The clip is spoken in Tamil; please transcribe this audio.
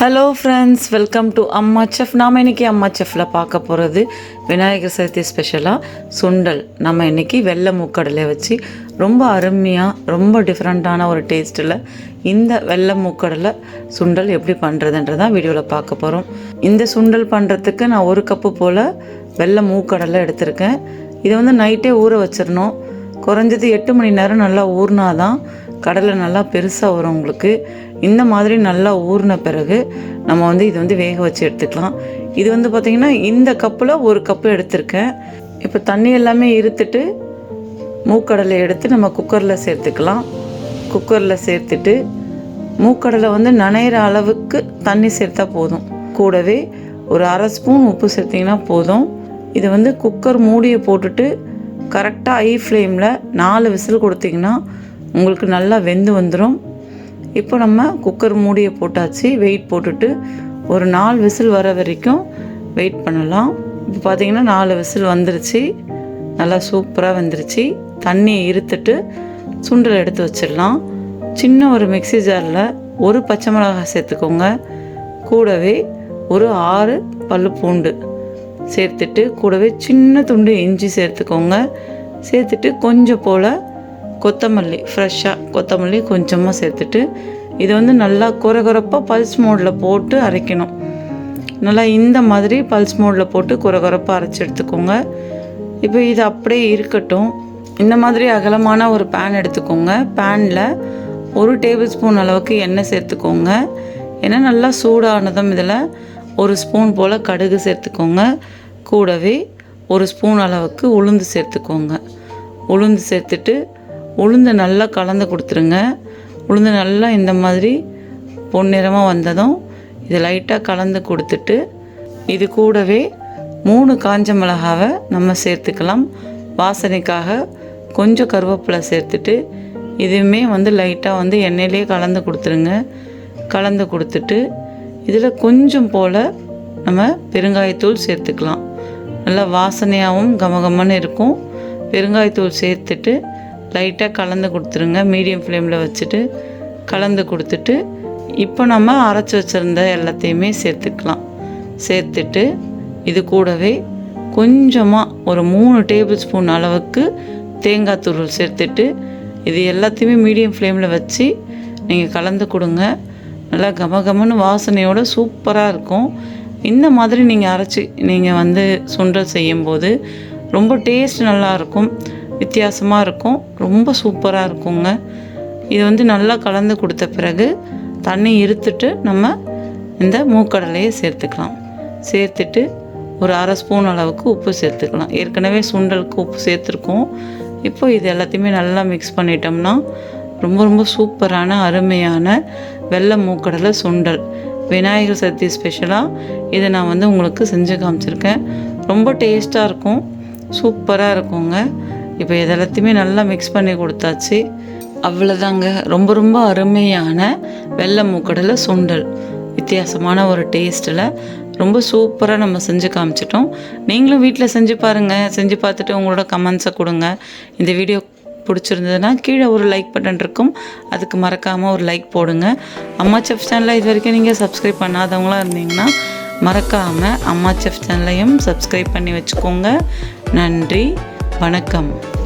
Hello friends welcome to Amma chef நாம் இன்றைக்கி அம்மா செஃப்பில் பார்க்க போகிறது விநாயகர் சதுர்த்தி ஸ்பெஷலாக சுண்டல். நம்ம இன்றைக்கி வெள்ளை மூக்கடலை வச்சு ரொம்ப அருமையாக ரொம்ப டிஃப்ரெண்ட்டான ஒரு டேஸ்ட்டில் இந்த வெள்ளை மூக்கடலை சுண்டல் எப்படி பண்ணுறதுன்றதான் வீடியோவில் பார்க்க போகிறோம் இந்த சுண்டல் பண்ணுறதுக்கு நான் ஒரு கப்பு போல் வெள்ளை மூக்கடலை எடுத்திருக்கேன். இதை வந்து நைட்டே ஊற வச்சிடணும். குறைஞ்சது எட்டு மணி நேரம் நல்லா ஊறினாதான் கடலை நல்லா பெருசாக வரும் உங்களுக்கு. இந்த மாதிரி நல்லா ஊறின பிறகு நம்ம வந்து இது வந்து வேக வச்சு எடுத்துக்கலாம். இது வந்து பார்த்திங்கன்னா இந்த கப்பில் ஒரு கப்பு எடுத்திருக்கேன். இப்போ தண்ணி எல்லாமே இருத்துட்டு மூக்கடலை எடுத்து நம்ம குக்கரில் சேர்த்துக்கலாம். குக்கரில் சேர்த்துட்டு மூக்கடலை வந்து நனையிற அளவுக்கு தண்ணி சேர்த்தா போதும். கூடவே ஒரு அரை ஸ்பூன் உப்பு சேர்த்திங்கன்னா போதும். இதை வந்து குக்கர் மூடியை போட்டுட்டு கரெக்டாக ஐ ஃப்ளேமில் நாலு விசில் கொடுத்திங்கன்னா உங்களுக்கு நல்லா வெந்து வந்துடும் இப்போ நம்ம குக்கர் மூடியை போட்டாச்சு. வெயிட் போட்டுட்டு ஒரு நாலு விசில் வர வரைக்கும் வெயிட் பண்ணலாம். இப்போ பார்த்திங்கன்னா நாலு விசில் வந்துருச்சு. நல்லா சூப்பராக வந்துருச்சு. தண்ணியை இருத்துட்டு சுண்டல் எடுத்து வச்சிடலாம். சின்ன ஒரு மிக்ஸி ஜாரில் ஒரு பச்சை மிளகாய் சேர்த்துக்கோங்க. கூடவே ஒரு ஆறு பல்லு பூண்டு சேர்த்துட்டு கூடவே சின்ன துண்டு இஞ்சி சேர்த்துக்கோங்க. சேர்த்துட்டு கொஞ்சம் போல் கொத்தமல்லி ஃப்ரெஷ்ஷாக கொத்தமல்லி கொஞ்சமாக சேர்த்துட்டு இதை வந்து நல்லா குறகுறப்பாக பல்ஸ் மோடில் போட்டு அரைக்கணும். நல்லா இந்த மாதிரி பல்ஸ் மோடில் போட்டு குறகுறப்பாக அரைச்சி எடுத்துக்கோங்க. இப்போ இது அப்படியே இருக்கட்டும். இந்த மாதிரி அகலமான ஒரு பேன் எடுத்துக்கோங்க. பேனில் ஒரு டேபிள் ஸ்பூன் அளவுக்கு எண்ணெய் சேர்த்துக்கோங்க. ஏன்னா நல்லா சூடானதும் இதில் ஒரு ஸ்பூன் போல் கடுகு சேர்த்துக்கோங்க. கூடவே ஒரு ஸ்பூன் அளவுக்கு உளுந்து சேர்த்துக்கோங்க. உளுந்து சேர்த்துட்டு உளுந்து நல்லா கலந்து கொடுத்துருங்க. உளுந்து நல்லா இந்த மாதிரி பொன்னிறமாக வந்ததும் இது லைட்டாக கலந்து கொடுத்துட்டு இது கூடவே மூணு காஞ்ச மிளகாவை நம்ம சேர்த்துக்கலாம். வாசனைக்காக கொஞ்சம் கருவேப்பிலை சேர்த்துட்டு இதுவுமே வந்து லைட்டாக வந்து எண்ணெயிலே கலந்து கொடுத்துருங்க. கலந்து கொடுத்துட்டு இதில் கொஞ்சம் போல் நம்ம பெருங்காயத்தூள் சேர்த்துக்கலாம். நல்லா வாசனையாகவும் கமகமன்னு இருக்கும். பெருங்காயத்தூள் சேர்த்துட்டு லைட்டாக கலந்து கொடுத்துருங்க. மீடியம் ஃப்ளேமில் வச்சுட்டு கலந்து கொடுத்துட்டு இப்போ நம்ம அரைச்சி வச்சுருந்த எல்லாத்தையுமே சேர்த்துக்கலாம். சேர்த்துட்டு இது கூடவே கொஞ்சமாக ஒரு மூணு டேபிள் ஸ்பூன் அளவுக்கு தேங்காய் துருள் சேர்த்துட்டு இது எல்லாத்தையுமே மீடியம் ஃப்ளேமில் வச்சு நீங்கள் கலந்து கொடுங்க. நல்லா கமகமன்னு வாசனையோட சூப்பராக இருக்கும். இந்த மாதிரி நீங்கள் அரைச்சி நீங்கள் வந்து சுண்டல் செய்யும்போது ரொம்ப டேஸ்ட் நல்லாயிருக்கும் வித்தியாசமாக இருக்கும். ரொம்ப சூப்பராக இருக்குங்க. இது வந்து நல்லா கலந்து கொடுத்த பிறகு தண்ணி இருத்துட்டு நம்ம இந்த மூக்கடலையை சேர்த்துக்கலாம். சேர்த்துட்டு ஒரு அரை ஸ்பூன் அளவுக்கு உப்பு சேர்த்துக்கலாம். ஏற்கனவே சுண்டலுக்கு உப்பு சேர்த்துருக்கோம். இப்போ இது எல்லாத்தையுமே நல்லா மிக்ஸ் பண்ணிட்டோம்னா ரொம்ப ரொம்ப சூப்பரான அருமையான வெள்ளை மூக்கடலை சுண்டல். விநாயகர் சதுர்த்தி ஸ்பெஷலாக இதை நான் வந்து உங்களுக்கு செஞ்சு காமிச்சிருக்கேன். ரொம்ப டேஸ்ட்டாக இருக்கும். சூப்பராக இருக்குங்க. இப்போ எல்லாத்தையுமே நல்லா மிக்ஸ் பண்ணி கொடுத்தாச்சு. அவ்வளோதாங்க ரொம்ப ரொம்ப அருமையான வெள்ளை மூக்கடலை சுண்டல். வித்தியாசமான ஒரு டேஸ்ட்டில் ரொம்ப சூப்பராக நம்ம செஞ்சு காமிச்சிட்டோம். நீங்களும் வீட்டில் செஞ்சு பாருங்கள் செஞ்சு பார்த்துட்டு உங்களோட கமெண்ட்ஸை கொடுங்க. இந்த வீடியோ பிடிச்சிருந்ததுன்னா கீழே ஒரு லைக் பட்டன் இருக்கும். அதுக்கு மறக்காமல் ஒரு லைக் போடுங்க. அம்மா செஃப் சேனலை இது வரைக்கும் நீங்கள் சப்ஸ்கிரைப் பண்ணாதவங்களாக இருந்தீங்கன்னா மறக்காமல் அம்மா செஃப் சேனலையும் சப்ஸ்கிரைப் பண்ணி வச்சுக்கோங்க. நன்றி. வணக்கம்.